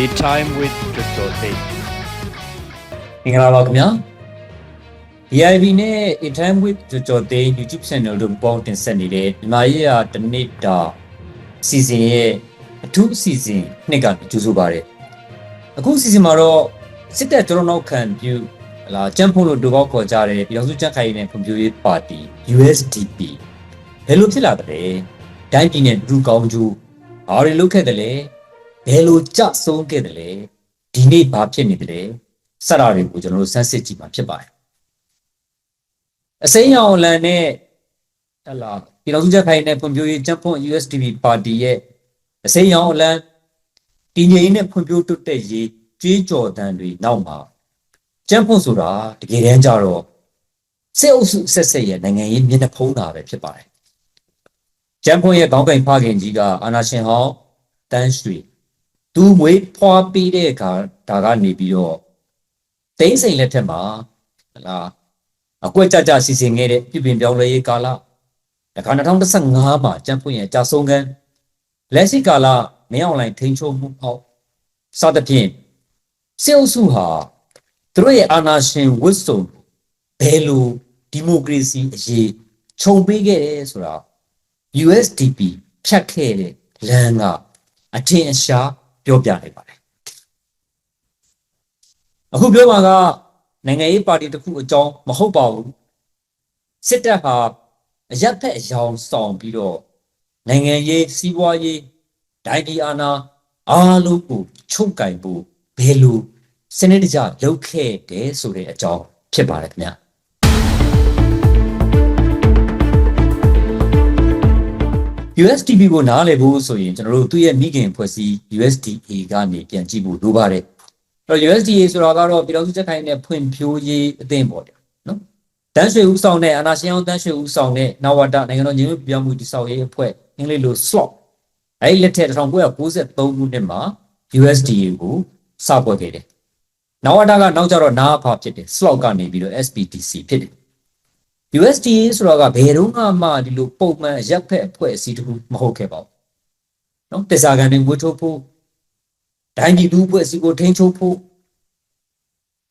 A time with Dr. မင်္ဂလာပါခင်ဗျာ DIV နဲ့ A Time with ကြော်ကြော်သိန်း YouTube channel တို့ပေါင်းတင်ဆက်နေတဲ့မြန်မာရေးရာတစ်နေ့တာစီစဉ်ရဲ့အထူးအစီအစဉ်နှစ်ကကြိုဆိုပါရစေအခုအစီအစဉ်မှာတော့စစ်တပ်ကျွန်တော်နောက်ခံပြုဟလာကျန်းဖို့လို့တူကောက်ခေါ်ကြတဲ့ပြည်တော်စုကြက်ခိုင်နဲ့ဖွံ့ဖြိုးရေးပါတီ USDP ဘယ်လိုဖြစ်လာတယ်လဲတိုင်းပြည်နဲ့ဒူကောင်းကျိုးဘာတွေလုပ်ခဲ့တယ်လဲ ဘယ်လိုကြဆုံးခဲ့တယ်လဲဒီနေ့ဘာဖြစ်နေတယ်လဲစတာတွေကိုကျွန်တော်တို့စမ်းစစ်ကြည့်မှာဖြစ်ပါတယ်အစိမ်းရောင်လန်နဲ့ဟလာပြည်တော်စုချက်ခိုင်နဲ့ဖွံ့ဖြိုးရေးကျန်းဖွံ့ USDP ပါတီရဲ့အစိမ်းရောင်လန်တည်ငြိမ်နဲ့ဖွံ့ဖြိုးတိုးတက်ရေးကြွေးကြော်တန်းတွေနောက်မှာကျန်းဖွံ့ဆိုတာတကယ်တမ်းကျတော့စစ်အုပ်စုဆက်ဆက်ရဲ့နိုင်ငံရေးမျက်နှာဖုံးတာပဲဖြစ်ပါတယ်ကျန်းဖွံ့ရဲ့ခေါင်းကင်ဖခင်ကြီးကအာနာရှင်ဟောင်းတန်းရွှေ သူမွေးဖွားပြီးတဲ့အခါဒါကနေပြီးတော့သိန်းစိန်လက်ထက်မှာဟလာအကွက်ကြကြစီစဉ်ခဲ့တဲ့ပြည်ပင်ပြောင်းလဲရေးကာလတခါ2015မှာကျန်းဖွံ့ရဲ့ကြာဆုံးကန်လက်ရှိကာလမင်းအွန်လိုင်းထိန်းချုပ်မှုအောက်စသဖြင့်စေအုပ်စုဟာသူတို့ရဲ့အာဏာရှင်ဝတ်စုံဘယ်လိုဒီမိုကရေစီအရေးခြုံပေးခဲ့တယ်ဆိုတာ USDP ဖြတ်ခဲ့တဲ့လမ်းကအထင်အရှား ပြောပြနေပါတယ်အခုပြောမှာကနိုင်ငံရေးပါတီတစ်ခုအကြောင်းမဟုတ်ပါဘူးစစ်တပ်ဟာအရက်ဖက်အယောင်ဆောင်ပြီးတော့နိုင်ငံရေးစီးပွားရေးဒိုင်ဒီအာနာအားလုံးကိုချုပ်ကင်ဖို့ဘယ်လိုစနစ်တကျလုပ်ခဲ့တယ်ဆိုတဲ့အကြောင်းဖြစ်ပါတယ်ခင်ဗျာ USDP ကိုနားလည်ဖို့ဆိုရင်ကျွန်တော်တို့သူ့ရဲ့မိခင်ဖွဲ့စည်း USDA ကနေပြန်ကြည့်ဖို့လိုပါတယ်အဲ့တော့ USDA ဆိုတာကတော့ပြည်တော်စုချက်ခိုင်တဲ့ဖွံ့ဖြိုးရေးအသင်းပေါ့ဗျာနော်တန်းရွှေဦးဆောင်တဲ့အာနာရှင်အောင်တန်းရွှေဦးဆောင်တဲ့နဝတနိုင်ငံတော်ညီညွတ်ပြောင်းမှုတည်ဆောက်ရေးအဖွဲ့အင်္ဂလိပ်လို SWOT အဲ့ဒီလက်ထက်1993ခုနှစ်မှာ USDA ကိုစဖွဲ့ခဲ့တယ်နဝတကနောက်ကျတော့နာဖာဖြစ်တယ် SWOT ကနေပြီးတော့ SPDC ဖြစ်တယ် USDA ဆိုတာကဘယ်တော့မှဒီလိုပုံမှန်ရက်ဖက်အဖွဲ့အစည်းတစ်ခုမဟုတ်ခဲ့ပါဘူး။နော်တစ္ဆာကန်တွေဝှထုတ်ဖို့ဒိုင်းဒီလူအဖွဲ့အစည်းကိုထိန်းချုပ်ဖို့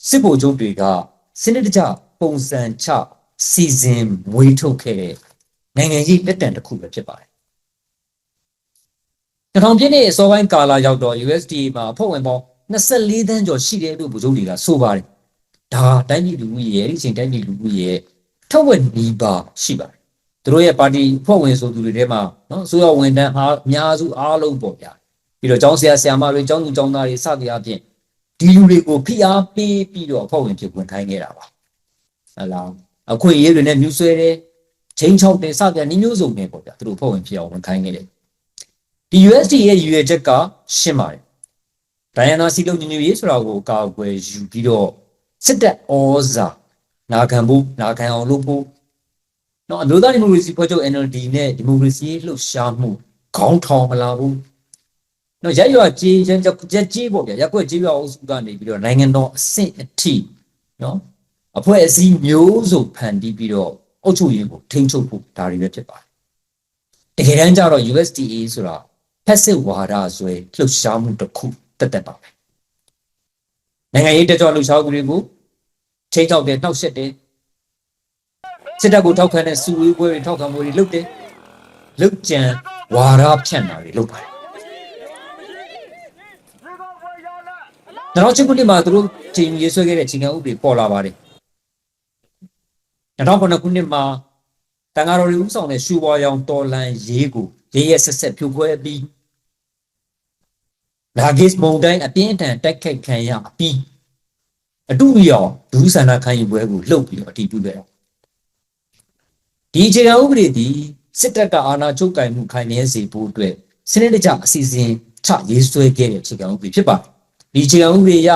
စစ်ဗိုလ်ချုပ်တွေကစနစ်တကျပုံစံချစီစဉ်မွေးထုတ်ခဲ့တဲ့နိုင်ငံရေးလက်တံတစ်ခုပဲဖြစ်ပါတယ်။2000ပြည့်နှစ်အစောပိုင်းကာလရောက်တော့ USDA မှာအဖွဲ့ဝင်ပေါင်း24သန်းကျော်ရှိတယ်လို့ဗိုလ်ချုပ်တွေကဆိုပါတယ်။ဒါတိုင်းပြည်လူဦးရေရဲ့ဒီအချိန်တိုင်းပြည်လူဦးရေရဲ့ ထက်ဝက်နီးပါးရှိပါတယ်။သူတို့ရဲ့ပါတီဖွဲ့ဝင်ဆိုသူတွေထဲမှာနော်ဆိုရဝန်တန်းအားအများစုအားလုံးပေါ့ဗျာ။ပြီးတော့ကျောင်းဆရာဆရာမတွေကျောင်းသူကျောင်းသားတွေစသည်အပြင်ဒီလူတွေကိုဖိအားပေးပြီးတော့ဖွဲ့ဝင်ဖြစ်ဝင်ခိုင်းခဲ့တာပါ။ဟုတ်လား။အခွင့်အရေးတွေနဲ့မြူးဆွဲတယ်ချင်းချောက်တယ်စသည်အမျိုးစုံနဲ့ပေါ့ဗျာသူတို့ဖွဲ့ဝင်ဖြစ်အောင်ဝင်ခိုင်းခဲ့တယ်။ဒီ USD ရဲ့ရည်ရွယ်ချက်ကရှင်းပါတယ်။ဒိုင်ယနာစီလုံးညီညွတ်ရေးဆိုတာကိုအကာအကွယ်ယူပြီးတော့စစ်တပ်ဩဇာ နာခံဖို့နာခံအောင်လုပ်ဖို့နော်အမျိုးသားဒီမိုကရေစီဖွဲ့ချုပ် NLD နဲ့ဒီမိုကရေစီလှုပ်ရှားမှုခေါင်းထောင်မလာဘူးနော်ရက်ရွာကြီးရက်ရက်ကြီးပေါ့ဗျာရက်ွက်ကြီးရွာအုပ်စုကနေပြီးတော့နိုင်ငံတော်အဆင့်အထိနော်အဖွဲ့အစည်းမျိုးစုံဖန်တီးပြီးတော့အုပ်ချုပ်ရေးကိုထိန်းချုပ်ဖို့ဒါတွေပဲဖြစ်ပါတယ်တကယ်တမ်းကျတော့ USDA ဆိုတာ passive ဝါဒဆွဲလှုပ်ရှားမှုတစ်ခုတက်တက်ပါပဲနိုင်ငံရေးတက်ကြွလှုပ်ရှားမှုတွေကို ချိန်ချောက်တယ်နှောက်ယှက်တယ်စစ်တပ်ကိုထောက်ခံတဲ့စုဝေးပွဲတွေထောက်ခံမှုတွေလုပ်တယ်လုပ်ကြံဝါဒဖြန့်တာတွေလုပ်ပါတယ်နောက်ချင်းခုနှစ်မှာသူတို့ချိန်ရေးဆွဲခဲ့တဲ့ချိန်ခံဥပဒေပေါ်လာပါတယ်2009ခုနှစ်မှာတန်ဃာတော်တွေဥဆောင်တဲ့ရှူပွားရောင်တော်လန်ရေးကိုရေးရဆက်ဆက်ဖြိုခွဲပြီးလာဂစ်မုန်တိုင်းအပြင်းအထန်တိုက်ခိုက်ခံရပြီး အတူရောဒုစန္ဒခံယူပွဲကိုလှုပ်ပြီးတော့အတည်ပြုခဲ့တာဒီအခြေခံဥပဒေဒီစစ်တပ်ကအာဏာချုပ်ကင်မှုခိုင်မြဲစေဖို့အတွက်စနစ်တကျအစီအစဉ်ချရေးဆွဲခဲ့တဲ့အခြေခံဥပဒေဖြစ်ပါတယ်ဒီအခြေခံဥပဒေရ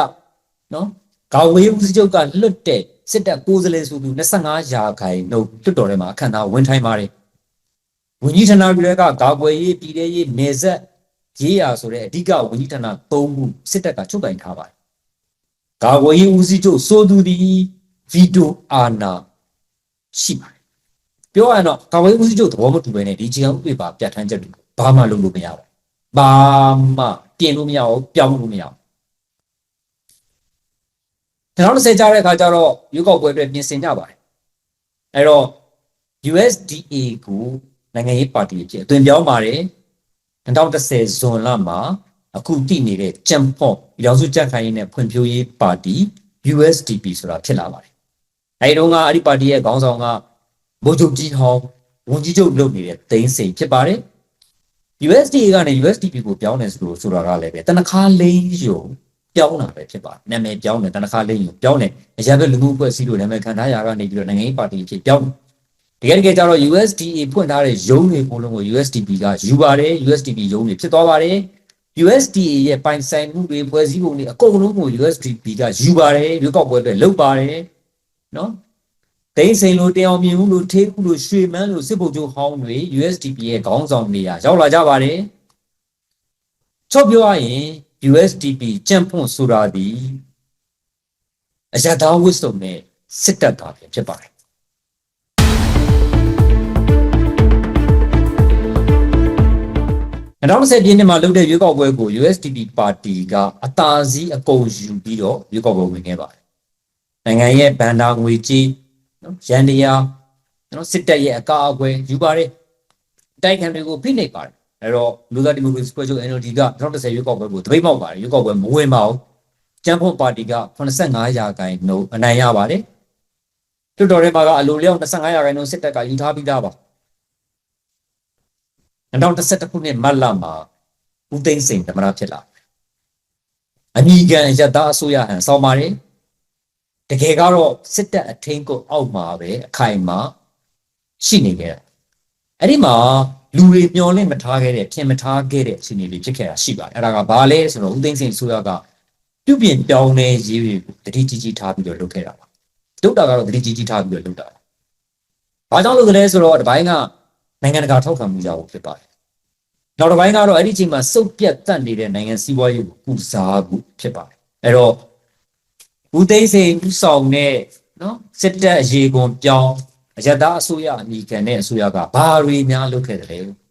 နော်ဂါဝေးဦးစီးချုပ်ကလွတ်တဲ့စစ်တပ်ကိုယ်စားလှယ်ဆိုသူ25ရာခိုင်နှုန်းလွတ်တော်ထဲမှာအခမ်းအနားဝင်ထိုင်ပါတယ်ဝန်ကြီးဌာနတွေကဂါကွယ်ရေးပြည်ထရေးနေဆက်ရေးရာဆိုတဲ့အဓိကဝန်ကြီးဌာန၃ခုစစ်တပ်ကချုပ်ကင်ထားပါတယ် ကာကွယ်ရေးဦးစီးချုပ်စိုးသူသည်ဗီတိုအာဏာရှိပါတယ်ပြောရရင်တော့ကာကွယ်ရေးဦးစီးချုပ်သဘောမတူဘဲနဲ့ဒီချီအောင်ဥပဒေပါပြဋ္ဌာန်းချက်တွေဘာမှလုပ်လို့မရဘူးဘာမှပြင်လို့မရဘူးပြောင်းလို့မရဘူး2020ကြားတဲ့အခါကျတော့ရွေးကောက်ပွဲအတွက်ပြင်ဆင်ကြပါတယ်အဲ့တော့ USDA ကိုနိုင်ငံရေးပါတီအဖြစ်အသွင်ပြောင်းပါတယ်2010ဇွန်လမှာ အခုတည်နေတဲ့ကြံဖို့ရောင်စုကြက်ခိုင်ရေးနဲ့ဖွံ့ဖြိုးရေးပါတီ USDP ဆိုတာဖြစ်လာပါတယ်အဲဒီတော့ကအဲ့ဒီပါတီရဲ့ခေါင်းဆောင်ကဗိုလ်ချုပ်ကြီးဟောင်းဝန်ကြီးချုပ်လုပ်နေတဲ့တိန်းစိန်ဖြစ်ပါတယ် USDA ကနေ USDP ကိုပြောင်းတယ်ဆိုလို့ဆိုတာကလည်းပဲတနခါလိမ့်ယုံပြောင်းတာပဲဖြစ်ပါတယ်နာမည်ပြောင်းတယ်တနခါလိမ့်ယုံပြောင်းတယ်အရာပဲလူမှုအဖွဲ့အစည်းလိုနာမည်ခံထားရကနေပြီးတော့နိုင်ငံရေးပါတီအဖြစ်ပြောင်းတကယ်တကယ်ကျတော့ USDA ဖွင့်ထားတဲ့ရုံးတွေပုံလုံးကို USDP ကယူပါတယ် USDP ရုံးတွေဖြစ်သွားပါတယ် USDA ရဲ့ပိုင်ဆိုင်မှုတွေဖွဲ့စည်းပုံတွေအကုန်လုံးကို USDP ကယူပါတယ်ရွေးကောက်ပွဲအတွက်လုပ်ပါတယ်နော်ဒိန်းစိန်လိုတင်အောင်မြင်မှုလိုထေးမှုလိုရွှေမန်းလိုစစ်ဗိုလ်ချုပ်ဟောင်းတွေ USDP ရဲ့ခေါင်းဆောင်နေရာရောက်လာကြပါတယ်ချုပ်ပြောရရင် USDP ကြံ့ဖွံ့ဆိုတာဒီအရသာဝစ်စုံနဲ့စစ်တပ်တာပဲဖြစ်ပါတယ် 2010ပြည့်နှစ်မှာလုပ်တဲ့ရွေးကောက်ပွဲကို USDP ပါတီကအသာစီးအကုန်ယူပြီးတော့ရွေးကောက်ပွဲဝင်ခဲ့ပါတယ်။နိုင်ငံရဲ့ဗန်ဒါငွေကြီးနော်ရန်တရားနော်စစ်တပ်ရဲ့အကာအကွယ်ယူပါတယ်။တိုက်ခံတွေကိုဖိနှိပ်ပါတယ်။အဲတော့လူသားဒီမိုကရေစီဖွဲ့ချုပ် NLD က2010ရွေးကောက်ပွဲကိုတပိတ်မောက်ပါတယ်ရွေးကောက်ပွဲမဝင်ပါဘူး။ကျန်းဖွံ့ပါတီက85ရာခိုင်နှုန်းအနိုင်ရပါတယ်။တွတ်တော်ထဲမှာကအလိုလျောက်25ရာခိုင်နှုန်းစစ်တပ်ကယူထားပြီးသားပါ။ 2011ခုနှစ်မတ်လမှာဦးသိန်းစိန်သမ္မတဖြစ်လာတယ်။အမိကန်ရတအစိုးရဟန်ဆောင်းပါတယ်။တကယ်ကတော့စစ်တပ်အထင်းကိုအောက်မှာပဲအခိုင်အမာရှိနေခဲ့တာ။အဲ့ဒီမှာလူတွေမျောလင့်မထားခဲ့တဲ့ပြင်မထားခဲ့တဲ့အခြေအနေတွေဖြစ်ခဲ့တာရှိပါတယ်။အဲ့ဒါကဘာလဲဆိုတော့ဦးသိန်းစိန်အစိုးရကပြုပြင်ပြောင်းလဲရေးတွေကိုတတိကြီးကြီးထားပြီးတော့လုပ်ခဲ့တာပါ။လုပ်တာကတော့တတိကြီးကြီးထားပြီးတော့လုပ်တာပါ။ဘာကြောင့်လုပ်ကြလဲဆိုတော့ဒီဘိုင်းက နိုင်ငံတကာထောက်ခံမှုရဖို့ဖြစ်ပါတယ်။နောက်တစ်ပိုင်းကတော့အဲ့ဒီအချိန်မှာစုပ်ပြတ်တတ်နေတဲ့နိုင်ငံစီးပွားရေးကိုကုစားဖို့ဖြစ်ပါတယ်။အဲ့တော့ဦးသိန်းစိန်ဦးဆောင်တဲ့နော်စစ်တပ်အရေးကွန်ပြောင်းအယက်သားအစိုးရအမိခံတဲ့အစိုးရကဘာတွေများလုပ်ခဲ့တယ်လဲ။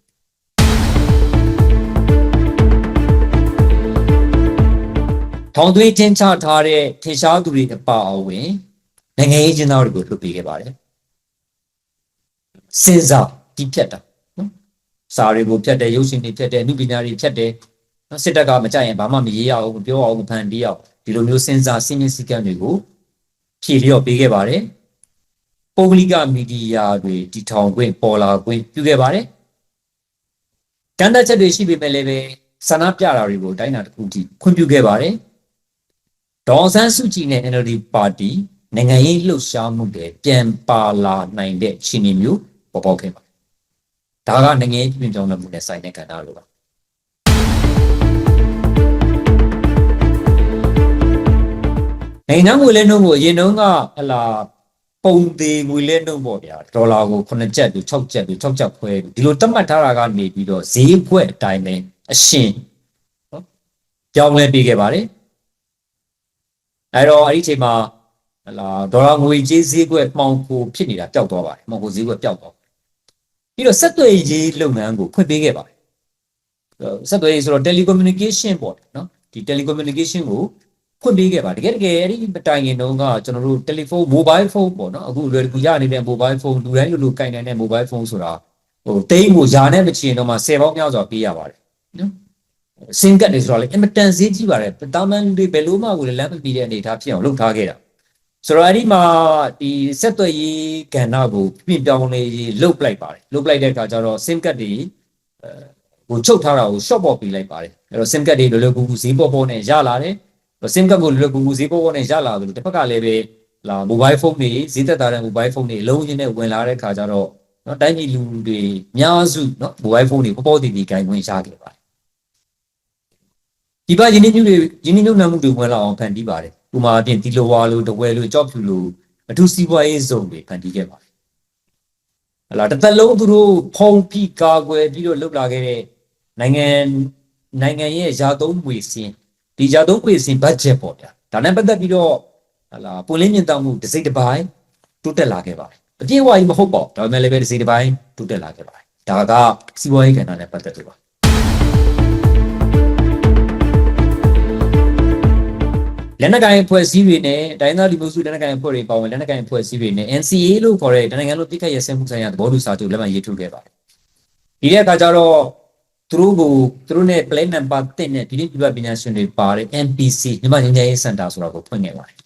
ထောင်သွင်းချင်းချထားတဲ့ထေရှားသူတွေအပါအဝင်နိုင်ငံရေးကျင်းသားတွေကိုလွှတ်ပေးခဲ့ပါတယ်။စဉ်းစား ဒီဖြတ်တာနော်စာတွေကိုဖြတ်တယ်ရုပ်ရှင်တွေဖြတ်တယ်အမှုပညာတွေဖြတ်တယ်နော်စစ်တပ်ကမကြိုက်ရင်ဘာမှမရေးရအောင်မပြောအောင်မဖန်တီးအောင်ဒီလိုမျိုးစဉ်းစားစဉ်းမြင့်စည်းကမ်းတွေကိုဖြည့်လျော့ပေးခဲ့ပါတယ်ပုဂ္ဂလိကမီဒီယာတွေတည်ထောင်ခွင့်ပေါ်လာခွင့်ပြုခဲ့ပါတယ်ကန့်သက်ချက်တွေရှိပေမဲ့လည်းပဲဆန္ဒပြတာတွေကိုတိုင်းတာတစ်ခုထိခွင့်ပြုခဲ့ပါတယ်ဒေါ်ဆန်းစုကြည်နဲ့ NLD ပါတီနိုင်ငံရေးလှုပ်ရှားမှုတွေပြန်ပါလာနိုင်တဲ့အခြေအနေမျိုးပေါ်ပေါက်ခဲ့ပါတယ်။ ဒါကနိုင်ငံရေးပြင်ပြောင်းလဲမှုနဲ့ဆိုင်တဲ့ကဏ္ဍလိုပါ။နိုင်ငံငွေလဲနှုန်းကိုအရင်တုန်းကဟလာပုံသေးငွေလဲနှုန်းပေါ့ဗျာဒေါ်လာကို9ကျပ်ပြီး6ကျပ်ပြီး6ကျပ်ခွဲပြီးဒီလိုတတ်မှတ်ထားတာကနေပြီးတော့ဈေးကွက်အတိုင်းပဲအရှင်နော်ကြောင်းလဲပေးခဲ့ပါတယ်။အဲတော့အဲ့ဒီအချိန်မှာဟလာဒေါ်လာငွေကြေးဈေးကွက်မှောင်ခိုဖြစ်နေတာပျောက်သွားပါတယ်မှောင်ခိုဈေးကွက်ပျောက်သွား ပြီးတော့ဆက်သွယ်ရေးလုပ်ငန်းကိုဖွင့်ပေးခဲ့ပါတယ်ဆက်သွယ်ရေးဆိုတော့ telecommunication ပေါ့နော်ဒီ telecommunication ကိုဖွင့်ပေးခဲ့ပါတကယ်တကယ်အဲ့ဒီတိုင်ရင်တုန်းကကျွန်တော်တို့ telephone mobile phone ပေါ့နော်အခုလွယ်ကူရနေတဲ့ mobile phone လူတိုင်းလူလူကင်နိုင်တဲ့ mobile phone ဆိုတာဟိုတိန်းကိုယာနဲ့မချင်တော့မှ10ပေါင်းမြောက်စွာပေးရပါတယ်နော်စင်ကတ်တွေဆိုတော့လေအင်မတန်ဈေးကြီးပါတယ်တာမန်တွေဘယ်လိုမှကိုလည်းလမ်းမပြီးတဲ့အနေအထားဖြစ်အောင်လုပ်ထားခဲ့တာ ဆိုတော့အဲ့ဒီမှာဒီဆက်သွယ်ရေးကဏ္ဍကိုပြင်ပြောင်းလဲလုတ်ပလိုက်ပါတယ်လုတ်ပလိုက်တဲ့အခါကျတော့ SIM card တွေအဲဟိုချုပ်ထားတာကို short ပေါ်ပေးလိုက်ပါတယ်အဲ့တော့ SIM card တွေလောလောကူကူဈေးပေါ်ပေါ်နဲ့ရလာတယ် SIM card ကိုလောလောကူကူဈေးပေါ်ပေါ်နဲ့ရလာတယ်လို့တစ်ဖက်ကလည်းပဲလာ mobile phone တွေဈေးသက်သာတဲ့ mobile phone တွေအလုံးချင်းနဲ့ဝင်လာတဲ့အခါကျတော့နော်တိုင်းပြည်လူတွေအများစုနော် mobile phone တွေပေါ်ပေါ်တည်တည်ဂိုင်ဝင်ရခဲ့ပါတယ်ဒီပါယင်းနှိမ့်မှုတွေယင်းနှိမ့်မှုမှုတွေဝင်လာအောင်ဖန်တီးပါတယ် ဥမာအပြင်ဒီလိုဝါလိုတဝဲလိုကြော့ဖြူလိုအထူးစီးပွားရေးဇုံတွေဖန်တီးခဲ့ပါတယ်ဟလာတစ်သက်လုံးသူတို့ဖုံးပြီးကာကွယ်ပြီးတော့လှုပ်လာခဲ့တဲ့နိုင်ငံနိုင်ငံရဲ့ယာသုံးငွေစင်းဒီယာသုံးငွေစင်းဘတ်ဂျက်ပေါ့ဗျာဒါနဲ့ပတ်သက်ပြီးတော့ဟလာပွင့်လင်းမြင့်တောင်မှုတစ်စိတ်တစ်ပိုင်းတိုးတက်လာခဲ့ပါတယ်အပြည့်အဝကြီးမဟုတ်ပေါ့ဒါပေမဲ့လည်းပဲတစ်စိတ်တစ်ပိုင်းတိုးတက်လာခဲ့ပါတယ်ဒါကစီးပွားရေးကဏ္ဍနဲ့ပတ်သက်လို့ပါ လက်နက်ကိုင်အဖွဲ့အစည်းတွေနဲ့တိုင်းသားဒီမိုစုလက်နက်ကိုင်အဖွဲ့တွေပါဝင်လက်နက်ကိုင်အဖွဲ့အစည်းတွေနဲ့ NCA လို့ခေါ်တဲ့နိုင်ငံလုံးပြည်ခတ်ရစဲမှုဆိုင်ရာသဘောတူစာချုပ်လက်မှတ်ရေးထိုးခဲ့ပါတယ်ဒီတဲ့အခါကျတော့သူတို့ကိုသူတို့နဲ့ plan number 10နဲ့ဒီနေ့ပြပပညာရှင်တွေပါတဲ့ MPC မြန်မာငြိမ်းချမ်းရေးစင်တာဆိုတာကိုဖွင့်ခဲ့ပါတယ်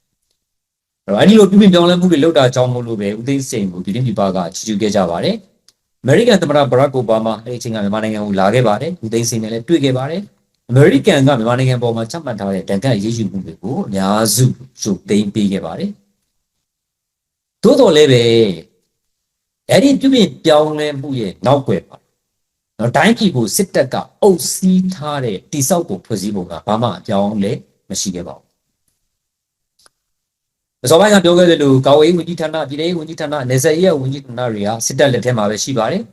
အဲ့တော့အဲ့ဒီလိုပြည်ပြင်ပြောင်းလဲမှုတွေလုပ်တာကြောင့်မို့လို့ပဲဦးသိန်းစိန်ကိုဒီနေ့ပြပကချီးကျူးခဲ့ကြပါတယ်အမေရိကန်သမ္မတဘရက်အိုဘားမားအဲ့ဒီအချိန်ကမြန်မာနိုင်ငံကိုလာခဲ့ပါတယ်ဦးသိန်းစိန်နဲ့လည်းတွေ့ခဲ့ပါတယ် အမေရိကန်ကမြန်မာနိုင်ငံပေါ်မှာချမှတ်ထားတဲ့တန်ခတ်ရေးယူမှုတွေကိုအများစုစုသိမ်းပေးခဲ့ပါတယ်။သို့တော်လည်းပဲအဲ့ဒီပြုပြင်ပြောင်းလဲမှုရဲ့နောက်ွယ်ပါနော်တိုင်းပြည်ကိုစစ်တပ်ကအုပ်စီးထားတဲ့တိစောက်ကိုဖွဲ့စည်းပုံကဘာမှအပြောင်းလဲမရှိခဲ့ပါဘူး။အစောပိုင်းကပြောခဲ့သလိုကာဝေးဝန်ကြီးဌာနပြည်ထောင်ဝန်ကြီးဌာနနေဆက်ရေးဝန်ကြီးဌာနတွေကစစ်တပ်လက်ထက်မှာပဲရှိပါတယ်။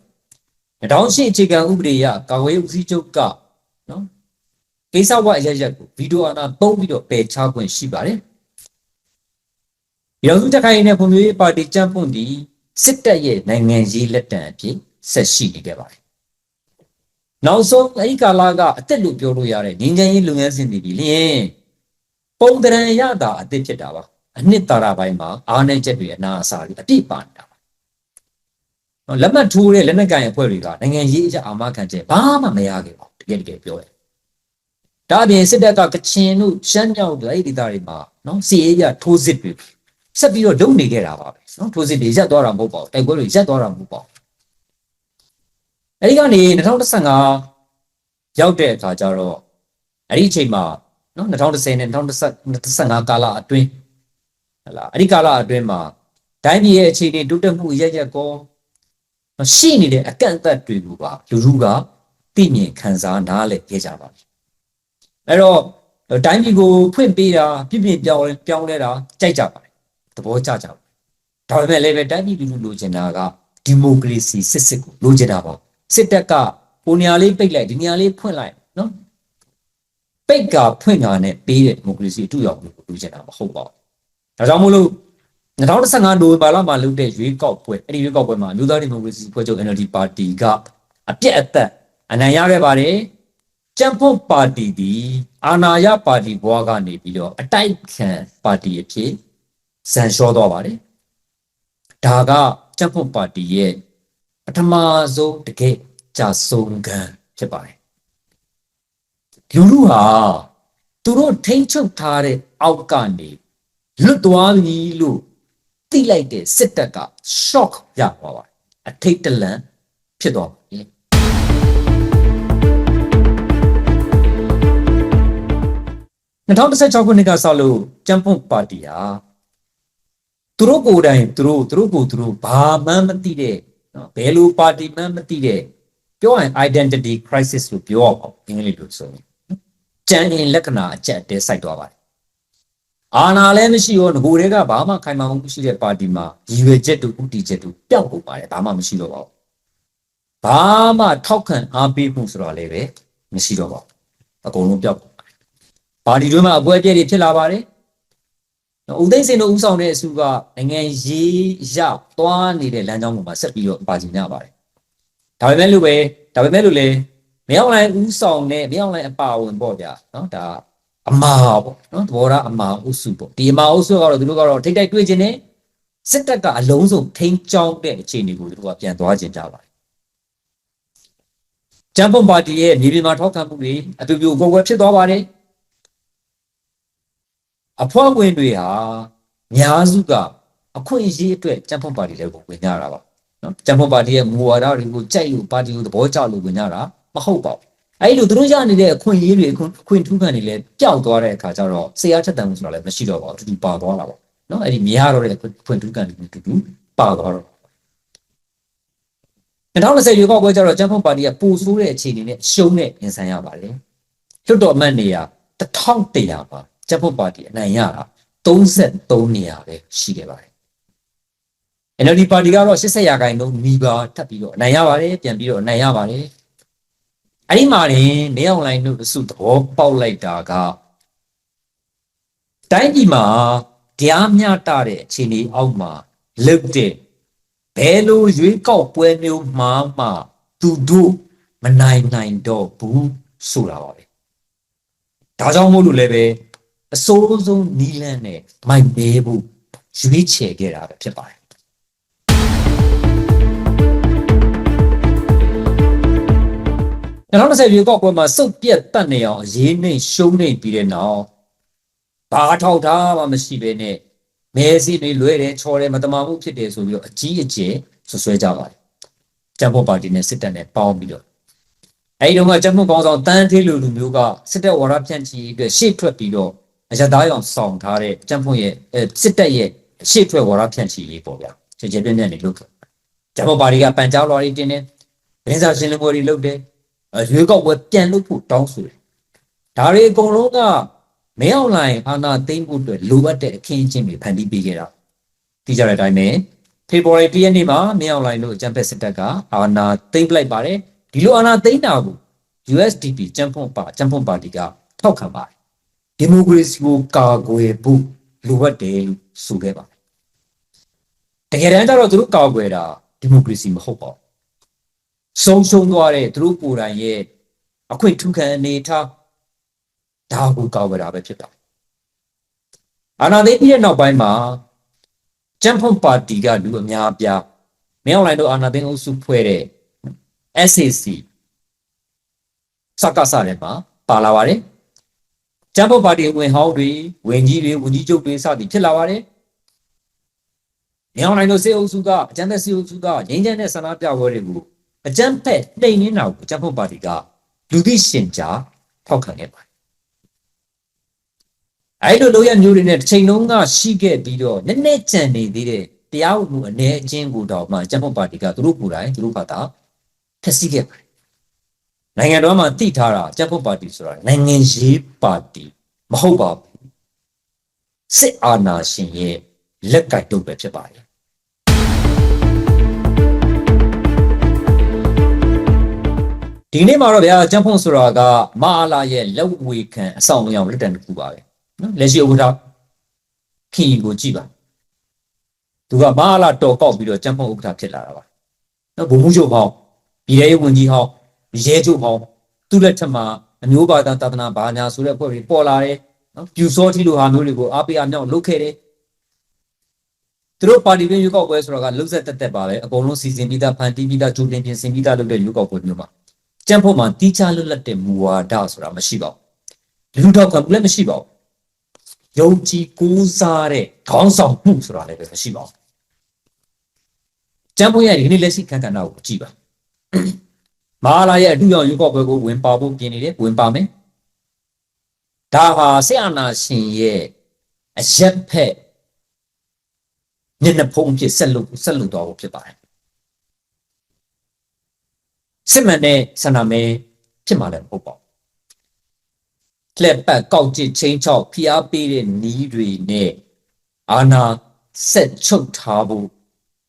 2008အခြေခံဥပဒေအရကာဝေးဦးစီးချုပ်ကနော် ကိစ္စဝအရရက်ကိုဗီဒီယိုအာနာသုံးပြီးတော့ပယ်ချခွင့်ရှိပါတယ်။ပြည်တော်စုတက်ခိုင်နဲ့ဖွံ့ဖြိုးရေးပါတီကြံ့ပွန့်ဒီစစ်တပ်ရဲ့နိုင်ငံရေးလက်တံအဖြစ်ဆက်ရှိနေခဲ့ပါတယ်။နောက်ဆုံးအဲဒီကာလကအသက်လို့ပြောလို့ရတဲ့ငင်းချမ်းရေးလုပ်ငန်းစဉ်တွေဒီလျင်ပုံတရံရတာအသက်ဖြစ်တာပါ။အနှစ်သာရပိုင်းမှာအားနည်းချက်တွေအနာအစာတွေအပြည့်ပါနေတာပါ။နော်လက်မှတ်ထိုးတဲ့လက်နက်ကိုင်အဖွဲ့တွေကနိုင်ငံရေးအကြအာမခံချက်ဘာမှမရခဲ့ပါဘူးတကယ်တကယ်ပြောရ ဒါအပြင်စစ်တပ်ကကချင်တို့ရှမ်းမြောက်တို့အဲ့ဒီဒေသတွေမှာနော်စီအေးရထိုးစစ်တွေဆက်ပြီးတော့လုပ်နေခဲ့တာပါပဲနော်ထိုးစစ်တွေရက်သွားတာမဟုတ်ပါဘူးတိုက်ပွဲတွေရက်သွားတာမဟုတ်ပါဘူးအဲ့ဒီကနေ2015ရောက်တဲ့အခါကျတော့အဲ့ဒီအချိန်မှာနော်2010နဲ့2015ကာလအတွင်းဟလာအဲ့ဒီကာလအတွင်းမှာတိုင်းပြည်ရဲ့အခြေအနေတိုးတက်မှုရက်ရက်ကောရှိနေတဲ့အကန့်အသတ်တွေကိုပါလူလူကသိမြင်ခံစားနားလည်ခဲ့ကြပါပြီ အဲ့တော့တိုင်းပြည်ကိုဖွင့်ပေးတာပြပြပြောင်းပြောင်းလဲတာကြိုက်ကြပါတယ်သဘောကျကြပါတယ်ဒါပေမဲ့လည်းပဲတိုင်းပြည်လူလူလိုချင်တာကဒီမိုကရေစီစစ်စစ်ကိုလိုချင်တာပါစစ်တပ်ကဟိုနေရာလေးပိတ်လိုက်ဒီနေရာလေးဖွင့်လိုက်နော်ပိတ်ကဖွင့်တာနဲ့ပေးတဲ့ဒီမိုကရေစီအတူရောက်လို့လိုချင်တာမဟုတ်ပါဘူးဒါကြောင့်မို့လို့2015နိုဝင်ဘာလမှာလုပ်တဲ့ရွေးကောက်ပွဲအဲ့ဒီရွေးကောက်ပွဲမှာလူသားဒီမိုကရေစီဖွဲ့ချုပ် NLD ပါတီကအပြက်အသက်အနိုင်ရခဲ့ပါတယ် ကျန်းဖို့ပါတီဒီအာနာယပါတီဘွားကနေပြီးတော့အတိုက်ခံပါတီအဖြစ်ဇန်လျှောသွားပါတယ်ဒါကကျန်းဖို့ပါတီရဲ့ပထမဆုံးတကယ်ကြာဆုံးခံဖြစ်ပါတယ်လူလူဟာသူတို့ထိမ့်ချုပ်ထားတဲ့အောက်ကနေလွတ်သွားပြီလို့သိလိုက်တဲ့စစ်တပ်က shock ရသွားပါတယ်အထိတ်တလန့်ဖြစ်သွားပါ 2016ခုနှစ်ကစလို့ကျန်းပွန်ပါတီဟာသူတို့ကိုယ်တိုင်သူတို့သူတို့ကိုသူတို့ဘာမှမသိတဲ့နော်ဘယ်လိုပါတီမှမသိတဲ့ပြောရင် identity crisis လို့ပြောအောင်အင်္ဂလိပ်လိုဆိုရင်ကြံရင်လက္ခဏာအကျက်တဲစိုက်သွားပါတယ်အာဏာလည်းမရှိရောငကိုတွေကဘာမှခိုင်မာမှုမရှိတဲ့ပါတီမှာရည်ရွယ်ချက်တို့ဥတီချက်တို့ပျောက်ကုန်ပါတယ်ဘာမှမရှိတော့ပါဘူးဘာမှထောက်ခံအားပေးမှုဆိုတာလည်းပဲမရှိတော့ပါဘူးအကုန်လုံးပျောက် ပါတီတွင်းမှာအပွဲအပြည့်တွေဖြစ်လာပါတယ်။ဦးသိန်းစင်တို့ဦးဆောင်တဲ့အစုကနိုင်ငံရေးရသွားနေတဲ့လမ်းကြောင်းပေါ်မှာဆက်ပြီးတော့ပါကျင်ကြပါတယ်။ဒါပေမဲ့လို့ပဲဒါပေမဲ့လို့လေမရောက်လိုက်ဦးဆောင်တဲ့မရောက်လိုက်အပါဝင်ပေါ့ဗျာနော်ဒါအမာပေါ့နော်သဘောထားအမာအုပ်စုပေါ့ဒီအမာအုပ်စုကတော့သူတို့ကတော့ထိတ်တိုက်တွေ့ခြင်းနဲ့စစ်တပ်ကအလုံးစုံထိန်းချောင်းတဲ့အခြေအနေကိုသူတို့ကပြန်သွားခြင်းကြပါတယ်။ကျန်းပွန်ပါတီရဲ့မြေပြင်မှာထောက်ခံမှုတွေအတူတူကိုယ်ကွယ်ဖြစ်သွားပါတယ်။ အဖွဲ့ဝင်တွေဟာများစုကအခွင့်အရေးအတွက်ကြံ့ဖွံ့ပါတီတွေကိုဝင်ကြတာပါနော်ကြံ့ဖွံ့ပါတီရဲ့မူဝါဒတွေကိုကြိုက်လို့ပါတီကိုသဘောကျလို့ဝင်ကြတာမဟုတ်ပါဘူးအဲ့လိုသူတို့ရနေတဲ့အခွင့်အရေးတွေအခွင့်ထူးခံတွေလည်းပျောက်သွားတဲ့အခါကျတော့ဆရာချက်တန်မှုဆိုတာလည်းမရှိတော့ပါဘူးတူတူပါသွားတာပေါ့နော်အဲ့ဒီမရတော့တဲ့အခွင့်ထူးခံတွေတူတူပါသွားတော့2020ရွေးကောက်ပွဲကျတော့ကျန်းဖုန်ပါတီကပိုဆိုးတဲ့အခြေအနေနဲ့ရှုံးတဲ့ရင်ဆိုင်ရပါတယ်လွှတ်တော်အမတ်နေရာ1100ပါ ကျပ်ဖို့ပါတီအနိုင်ရတာ33နေရာပဲရှိခဲ့ပါတယ် NLD ပါတီကတော့80ရာခိုင်နှုန်းမိပါထပ်ပြီးတော့အနိုင်ရပါတယ်ပြန်ပြီးတော့အနိုင်ရပါတယ်အဲ့ဒီမှာရင်နေအောင်လိုင်းတို့စုသဘောပေါက်လိုက်တာကတိုင်းပြည်မှာတရားမျှတတဲ့အခြေအနေအောက်မှာလုတ်တဲ့ဘယ်လိုရွေးကောက်ပွဲမျိုးမှမှသူတို့မနိုင်နိုင်တော့ဘူးဆိုတာပါပဲဒါကြောင့်မို့လို့လည်းပဲ အစိုးဆုံးနီးလန်းနဲ့မိုက်မဲဖို့ရွေးချယ်ခဲ့တာပဲဖြစ်ပါတယ်2020ရွေးကောက်ပွဲမှာစုပ်ပြတ်တက်နေအောင်အရေးနှိမ့်ရှုံးနေပြီးတဲ့နောက်ဘာထောက်ထားမှမရှိဘဲနဲ့မဲစီတွေလွဲတယ်ချော်တယ်မတမာမှုဖြစ်တယ်ဆိုပြီးတော့အကြီးအကျယ်ဆွဆွဲကြပါတယ်။ကျန်းဖို့ပါတီနဲ့စစ်တပ်နဲ့ပေါင်းပြီးတော့အဲဒီတော့ကကျန်းဖို့ကောင်းဆောင်တန်းသေးလူလူမျိုးကစစ်တပ်ဝါဒဖြန့်ချီအတွက်ရှေ့ထွက်ပြီးတော့ အရသားရောင်ဆောင်ထားတဲ့ကျန်းဖို့ရဲ့အဲစစ်တပ်ရဲ့ရှေ့ထွက်ဝါဒဖြန့်ချီရေးပေါ့ဗျာ။ခြေခြေပြင်းပြင်းနေလို့ကျန်းဖို့ပါတီကပန်ကြားလွှာတွေတင်းတယ်။ရင်းစားရှင်းလင်းပွဲတွေလုပ်တယ်။ရွေးကောက်ပွဲပြန်လုပ်ဖို့တောင်းဆိုတယ်။ဒါတွေအကုန်လုံးကမင်းအောင်လိုင်အာနာသိမ့်ဖို့အတွက်လိုအပ်တဲ့အခင်းအကျင်းတွေဖန်တီးပေးခဲ့တာသိကြတဲ့အတိုင်းပဲဖေဖော်ဝါရီ၁ရက်နေ့မှာမင်းအောင်လိုင်တို့အကြံဖက်စစ်တပ်ကအာနာသိမ့်ပလိုက်ပါတယ်ဒီလိုအာနာသိမ့်တာကို USDP ကျန်းဖွန်ပါကျန်းဖွန်ပါတီကထောက်ခံပါတယ် ဒီမိုကရေစီကိုကာကွယ်ဖို့လိုအပ်တယ်လို့ဆိုခဲ့ပါတယ်တကယ်တမ်းကျတော့သူတို့ကာကွယ်တာဒီမိုကရေစီမဟုတ်ပါဘူးဆုံးရှုံးသွားတဲ့သူတို့ကိုယ်တိုင်ရဲ့အခွင့်ထူးခံအနေထားဒါကိုကောက်ဝယ်တာပဲဖြစ်တာအာဏာသိမ်းပြီးတဲ့နောက်ပိုင်းမှာကျန်းဖွန်ပါတီကလူအများအပြားမင်းအောင်လှိုင်တို့အာဏာသိမ်းအုပ်စုဖွဲ့တဲ့ SAC စကားစားတယ်မှာပါလာပါတယ် ကျန်းဖွန်ပါတီဝင်ဟောင်းတွေဝင်ကြီးတွေဝင်ကြီးချုပ်တွေစသည်ဖြစ်လာပါတယ်မင်းအောင်လှိုင်တို့စေအုပ်စုကအကြမ်းဖက်စေအုပ်စုကငြိမ်းချမ်းတဲ့ဆန္ဒပြပွဲတွေကိုအကြမ်းဖက်နှိမ်နင်းတာကိုကျန်းဖွန်ပါတီကလူသိရှင်ကြားထောက်ခံခဲ့ပါတယ်အဲ့လိုလိုရမျိုးတွေနဲ့တစ်ချိန်လုံးကရှိခဲ့ပြီးတော့နည်းနည်းကြံနေသေးတဲ့တရားဥပဒေအနေအချင်းကိုတော့မှကျန်းဖို့ပါတီကသူတို့ကိုယ်တိုင်သူတို့ဘာသာဖျက်ဆီးခဲ့ပါတယ် နိုင်ငံတော်မှာတိထားတာကျန်းဖို့ပါတီဆိုတာနိုင်ငံရေးပါတီမဟုတ်ပါဘူးစစ်အာဏာရှင်ရဲ့လက်ကင်တုပ်ပဲဖြစ်ပါတယ်ဒီနေ့မှာတော့ဗျာကျန်းဖုံဆိုတာကမအားလာရဲ့လက်ဝေခံအဆောင်အယောင်လက်တံတစ်ခုပါပဲနော်လက်ရှိဥက္ကဋ္ဌခင်ကြီးကိုကြည့်ပါသူကမဟာလာတော်ကောက်ပြီးတော့ကျန်းဖို့ဥက္ကဋ္ဌဖြစ်လာတာပါနော်ဘုံမှုချုပ်ဟောင်းပြည်ရဲဝန်ကြီးဟောင်း ရဲချုပ်ဟောင်းသူ့လက်ထက်မှာအမျိုးဘာသာသာသနာဘာညာဆိုတဲ့အဖွဲ့တွေပေါ်လာတယ်နော်ပြူစောတိလိုဟာမျိုးတွေကိုအားပေးအမြောက်လုပ်ခဲ့တယ်သူတို့ပါတီတွင်းရွေးကောက်ပွဲဆိုတာကလှုပ်ဆက်တက်တက်ပါပဲအကုန်လုံးစီစဉ်ပြီးသားဖန်တီးပြီးသားကြိုတင်ပြင်ဆင်ပြီးသားလုပ်တဲ့ရွေးကောက်ပွဲမျိုးမှာကျန်းဖို့မှာတီးခြားလွတ်လပ်တဲ့မူဝါဒဆိုတာမရှိပါဘူးလူတော့ကလည်းမရှိပါဘူးယုံကြည်ကိုးစားတဲ့ခေါင်းဆောင်မှုဆိုတာလည်းပဲမရှိပါဘူး။ကျမ်းဖို့ရဲ့ဒီနေ့လက်ရှိခန့်ကဏ္ဍကိုကြည့်ပါ။ မဟာလာရဲ့အတူရောင်ရွေးကောက်ပွဲကိုဝင်ပါဖို့ပြင်နေတယ်ဝင်ပါမယ်။ဒါဟာဆေအာနာရှင်ရဲ့အရက်ဖက်ညနေဖုံးဖြစ်ဆက်လို့ဆက်လို့တော့ဖြစ်ပါတယ်။စစ်မှန်တဲ့ဆန္ဒမဲဖြစ်မှာလည်းမဟုတ်ပါဘူး။လက်ပတ်ကောက်ကျစ်ချင်းချောက်ဖျားပေးတဲ့နီးတွေနဲ့အာနာဆက်ချုပ်ထားဖို့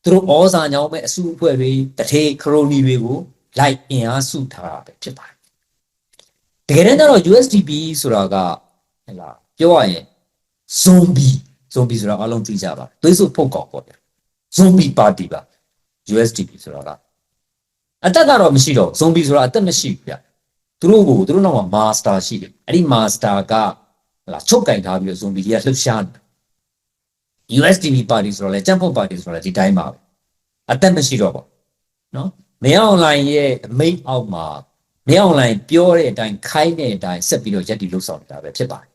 သူတို့ဩဇာညောင်းမဲ့အစုအဖွဲ့တွေတထေခရိုနီတွေကို လိုက်အင်အားစုထားတာပဲဖြစ်ပါတယ်တကယ်တမ်းကျတော့ USDP ဆိုတာကဟဲ့လားပြောရရင် zombie zombie ဆိုတာအလုံးသိကြပါသွေးစုဖုတ်ကောက်ပေါ့ဗျ zombie party ပါ USDP ဆိုတာကအတက်ကတော့မရှိတော့ zombie ဆိုတာအတက်မရှိဘူးဗျသူတို့ကိုသူတို့နောက်မှာ master ရှိတယ်အဲ့ဒီ master ကဟလာချုပ်ကင်ထားပြီးတော့ zombie တွေကလှုပ်ရှားတယ် USDP party ဆိုတော့လေကျန်းဖို့ party ဆိုတော့ဒီတိုင်းပါပဲအတက်မရှိတော့ပါနော် မင်းအွန်လိုင်းရဲ့အမိတ်အောက်မှာမင်းအွန်လိုင်းပြောတဲ့အတိုင်းခိုင်းတဲ့အတိုင်းဆက်ပြီးတော့ရက်တီလှုပ်ဆောင်နေတာပဲဖြစ်ပါတယ်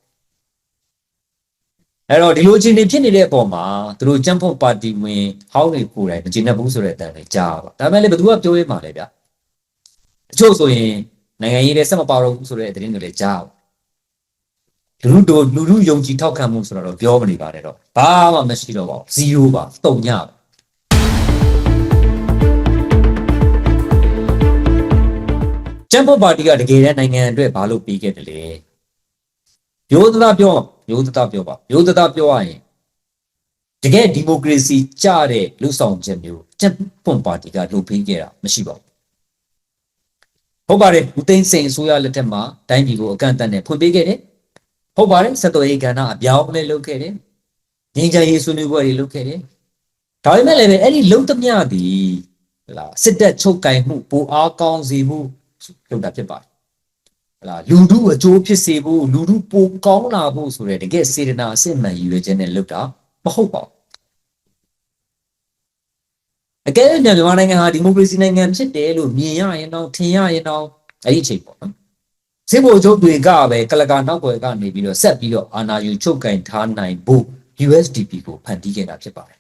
အဲ့တော့ဒီလိုအခြေအနေဖြစ်နေတဲ့အပေါ်မှာသူတို့ကျန်းဖို့ပါတီဝင်ဟောင်းတွေကိုယ်တိုင်မကျေနပ်ဘူးဆိုတဲ့အတန်လေးကြားပါဒါပေမဲ့လည်းဘယ်သူကပြောရမှာလဲဗျတချို့ဆိုရင်နိုင်ငံရေးတွေဆက်မပါတော့ဘူးဆိုတဲ့သတင်းတွေလည်းကြားပါလူလူတို့လူလူယုံကြည်ထောက်ခံမှုဆိုတော့ပြောမနေပါနဲ့တော့ဘာမှမရှိတော့ပါဘူး0ပါတုံညပါ ကျန်ဖို့ပါတီကတကယ်တမ်းနိုင်ငံအတွက်ဘာလို့ပြီးခဲ့တယ်လဲရိုးသားပြောရိုးသားပြောပါရိုးသားပြောရရင်တကယ်ဒီမိုကရေစီကြတဲ့လူဆောင်ချက်မျိုးကျန်ဖို့ပါတီကလုပ်ပေးခဲ့တာမရှိပါဘူးဟုတ်ပါတယ်ဦးသိန်းစိန်အစိုးရလက်ထက်မှာတိုင်းပြည်ကိုအကန့်အသတ်နဲ့ဖွင့်ပေးခဲ့တယ်ဟုတ်ပါတယ်ဆက်သွယ်ရေးကဏ္ဍအပြောင်းလဲလုပ်ခဲ့တယ်ငင်းချရေးဆွေးနွေးပွဲတွေလုပ်ခဲ့တယ်ဒါပေမဲ့လည်းအဲ့ဒီလုံသမျှဒီလာစစ်တပ်ချုပ်ကင်မှုပိုအားကောင်းစေမှု လုပ်တာဖြစ်ပါတယ်ဟလာလူတို့အကျိုးဖြစ်စေဖို့လူတို့ပိုကောင်းလာဖို့ဆိုတဲ့တကယ်စေတနာအစစ်မှန်ရည်ရွယ်ချက်နဲ့လုပ်တာမဟုတ်ပါဘူးအကယ်၍မြန်မာနိုင်ငံဟာဒီမိုကရေစီနိုင်ငံဖြစ်တယ်လို့မြင်ရရင်တော့ထင်ရရင်တော့အဲ့ဒီအချိန်ပေါ့နော်စစ်ဘိုလ်ချုပ်တွေကပဲကလကာနောက်ွယ်ကနေပြီးတော့ဆက်ပြီးတော့အာဏာယူချုပ်ကင်ထားနိုင်ဖို့ USDP ကိုဖန်တီးခဲ့တာဖြစ်ပါတယ်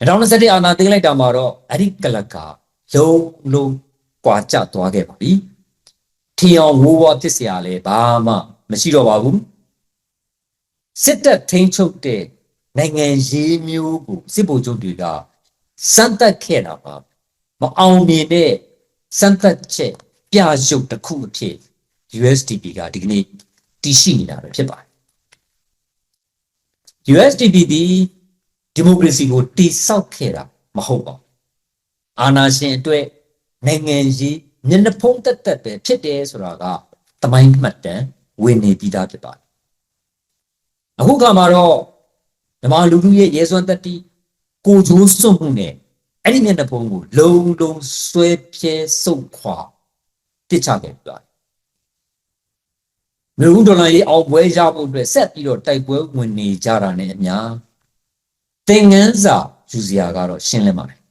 2021အာဏာသိမ်းလိုက်တာမှာတော့အဲ့ဒီကလကာလုံးလုံး ကွာကျသွားခဲ့ပါပြီထီအောင်ဝိုးဝါတစ်စရာလည်းဘာမှမရှိတော့ပါဘူးစစ်တပ်ထိန်းချုပ်တဲ့နိုင်ငံရေးမျိုးကိုစစ်ဗိုလ်ချုပ်တွေကစမ်းသပ်ခဲ့တာပါမအောင်မြင်တဲ့စမ်းသပ်ချက်ပြရုပ်တစ်ခုအဖြစ် USDP ကဒီကနေ့တည်ရှိနေတာပဲဖြစ်ပါတယ် USDP ဒီဒီမိုကရေစီကိုတိဆောက်ခဲ့တာမဟုတ်ပါဘူးအာဏာရှင်အတွက် နိုင်ငံရေးမျက်နှာဖုံးတက်တက်ပဲဖြစ်တယ်ဆိုတာကတမိုင်းမှတ်တမ်းဝင်နေပြီးသားဖြစ်ပါတယ်အခုကမှတော့ဓမ္မလူလူရဲ့ရဲစွမ်းတက်တီကိုဂျိုးစွန့်မှုနဲ့အဲ့ဒီမျက်နှာဖုံးကိုလုံလုံဆွဲပြဲစုပ်ခွာပစ်ချခဲ့ပြီးပါတယ်မြို့ဒေါ်လာရေးအောင်ပွဲရဖို့အတွက်ဆက်ပြီးတော့တိုက်ပွဲဝင်နေကြတာနဲ့အများသင်ငန်းစာယူစရာကတော့ရှင်းလင်းပါတယ်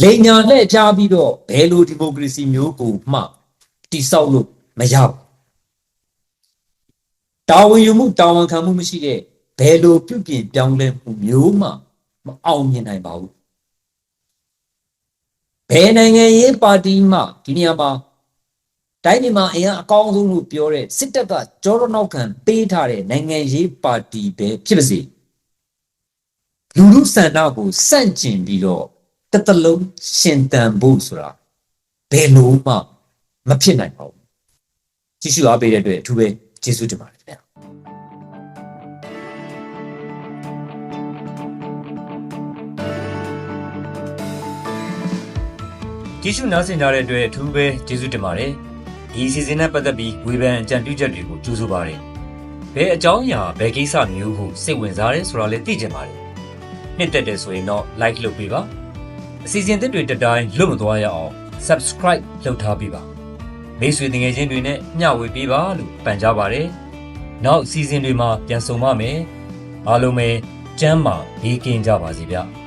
လိန်ညာနဲ့ကြားပြီးတော့ဘယ်လိုဒီမိုကရေစီမျိုးကိုမှတိဆောက်လို့မရဘူးတာဝန်ယူမှုတာဝန်ခံမှုမရှိတဲ့ဘယ်လိုပြုပြင်ပြောင်းလဲမှုမျိုးမှမအောင်မြင်နိုင်ပါဘူးဘယ်နိုင်ငံရေးပါတီမှဒီနေရာမှာတိုင်းပြည်မှာအရင်အကောင်းဆုံးလို့ပြောတဲ့စစ်တပ်ကကြောရနောက်ခံပေးထားတဲ့နိုင်ငံရေးပါတီပဲဖြစ်ပါစေလူလူဆန္ဒကိုစန့်ကျင်ပြီးတော့ တစ်တလုံးရှင်တန်ဖို့ဆိုတာဘယ်လို့မှမဖြစ်နိုင်ပါဘူးကြည့်ရှုအားပေးတဲ့အတွက်အထူးပဲကျေးဇူးတင်ပါတယ်ခင်ဗျာကြည့်ရှုနားဆင်ကြတဲ့အတွက်အထူးပဲကျေးဇူးတင်ပါတယ်။ဒီအစီအစဉ်နဲ့ပတ်သက်ပြီးဝေဖန်အကြံပြုချက်တွေကိုကြိုဆိုပါတယ်။ဘယ်အကြောင်းအရာဘယ်ကိစ္စမျိုးကိုစိတ်ဝင်စားရဲဆိုတာလည်းသိချင်ပါတယ်။နှစ်သက်တယ်ဆိုရင်တော့ like လုပ်ပေးပါ။ အစီအစဉ်သစ်တွေတက်တိုင်းလွတ်မသွားရအောင် subscribe လုပ်ထားပေးပါ။မိတ်ဆွေငယ်ချင်းတွေနဲ့မျှဝေပေးပါလို့ပန်ကြားပါတယ်။နောက်အစီအစဉ်တွေမှာပြန်ဆုံပါမယ်။အားလုံးပဲကျမ်းမာဘေးကင်းကြပါစေဗျာ။